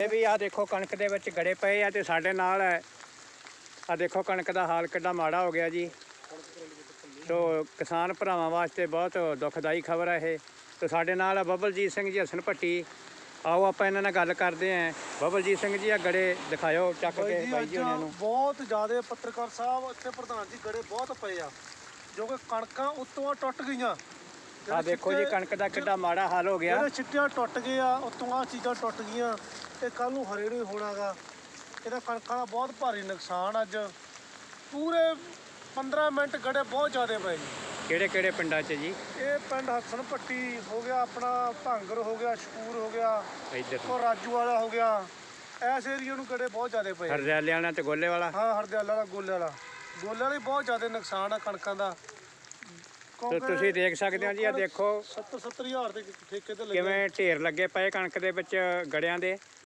ਇਹ ਵੀ ਆ ਦੇਖੋ ਕਣਕ ਦੇ ਵਿੱਚ ਗੜੇ ਪਏ ਆ ਤੇ ਸਾਡੇ ਨਾਲ ਹੈ। ਆ ਦੇਖੋ ਕਣਕ ਦਾ ਹਾਲ ਕਿੱਡਾ ਮਾੜਾ ਹੋ ਗਿਆ ਜੀ। ਤੋ ਕਿਸਾਨ ਭਰਾਵਾਂ ਵਾਸਤੇ ਬਹੁਤ ਦੁਖਦਾਈ ਖਬਰ ਹੈ ਇਹ। ਤੇ ਸਾਡੇ ਨਾਲ ਹੈ ਬੱਬਲਜੀਤ ਸਿੰਘ ਜੀ ਹਸਨ ਭੱਟੀ। ਆਓ ਆਪਾਂ ਇਹਨਾਂ ਨਾਲ ਗੱਲ ਕਰਦੇ ਆਂ। ਬੱਬਲਜੀਤ ਸਿੰਘ ਜੀ ਆ ਗੜੇ ਦਿਖਾਇਓ ਚੱਕ ਕੇ ਬਾਈ ਜੀ ਉਹਨਾਂ ਨੂੰ। ਬਹੁਤ ਜ਼ਿਆਦਾ ਪੱਤਰਕਾਰ ਸਾਹਿਬ ਇੱਥੇ ਪ੍ਰਧਾਨ ਜੀ ਗੜੇ ਬਹੁਤ ਪਏ ਆ। ਜੋ ਕਿ ਕਣਕਾਂ ਉੱਤੋਂ ਟੁੱਟ ਗਈਆਂ। ਆ ਦੇਖੋ ਜੀ ਕਣਕ ਦਾ ਕਿੱਡਾ ਮਾੜਾ ਹਾਲ ਹੋ ਗਿਆ। ਜਿਹੜੇ ਛਿੱਟਿਆਂ ਟੁੱਟ ਗਏ ਆ ਉੱਤੋਂ ਆ ਚੀਜ਼ਾਂ ਟੁੱਟ ਗਈਆਂ ਤੇ ਕੱਲ ਨੂੰ ਹਰੇ ਨਹੀਂ ਹੋਣਾਗਾ। ਇਹਦਾ ਕਣਕਾਂ ਦਾ ਬਹੁਤ ਭਾਰੀ ਨੁਕਸਾਨ ਅੱਜ। ਪੂਰੇ 15 ਮਿੰਟ ਗੜੇ ਬਹੁਤ ਜ਼ਿਆਦਾ ਪਏ ਜੀ ਕਿਹੜੇ ਕਿਹੜੇ ਪਿੰਡਾਂ 'ਚ ਜੀ? ਇਹ ਪਿੰਡ ਹਸਨ ਪੱਟੀ ਹੋ ਗਿਆ ਆਪਣਾ ਭਾਂਗਰ ਹੋ ਗਿਆ ਸ਼ਕੂਰ ਹੋ ਗਿਆ ਇੱਧਰ ਉਹ ਰਾਜੂ ਵਾਲਾ ਹੋ ਗਿਆ। ਐਸ ਏਰੀਆ ਨੂੰ ਗੜੇ ਬਹੁਤ ਜ਼ਿਆਦਾ ਪਏ। ਹਰਦਿਆਲਿਆਣਾ ਤੇ ਗੋਲੇ ਵਾਲਾ? ਹਾਂ ਹਰਦਿਆਲਾ ਵਾਲਾ ਗੋਲੇ ਵਾਲਾ। ਗੋਲੇ ਵਾਲਾ ਬਹੁਤ ਜ਼ਿਆਦਾ ਨੁਕਸਾਨ ਆ ਕਣਕਾਂ ਦਾ। ਤੇ ਤੁਸੀਂ ਦੇਖ ਸਕਦੇ ਹੋ ਜੀ ਆ ਦੇਖੋ। 70 70 ਹਜ਼ਾਰ ਦੇ ਠੇਕੇ ਤੇ ਲੱਗੇ ਕਿਵੇਂ ਢੇਰ ਲੱਗੇ ਪਏ ਕਣਕ ਦੇ ਵਿੱਚ ਗੜਿਆਂ ਦੇ।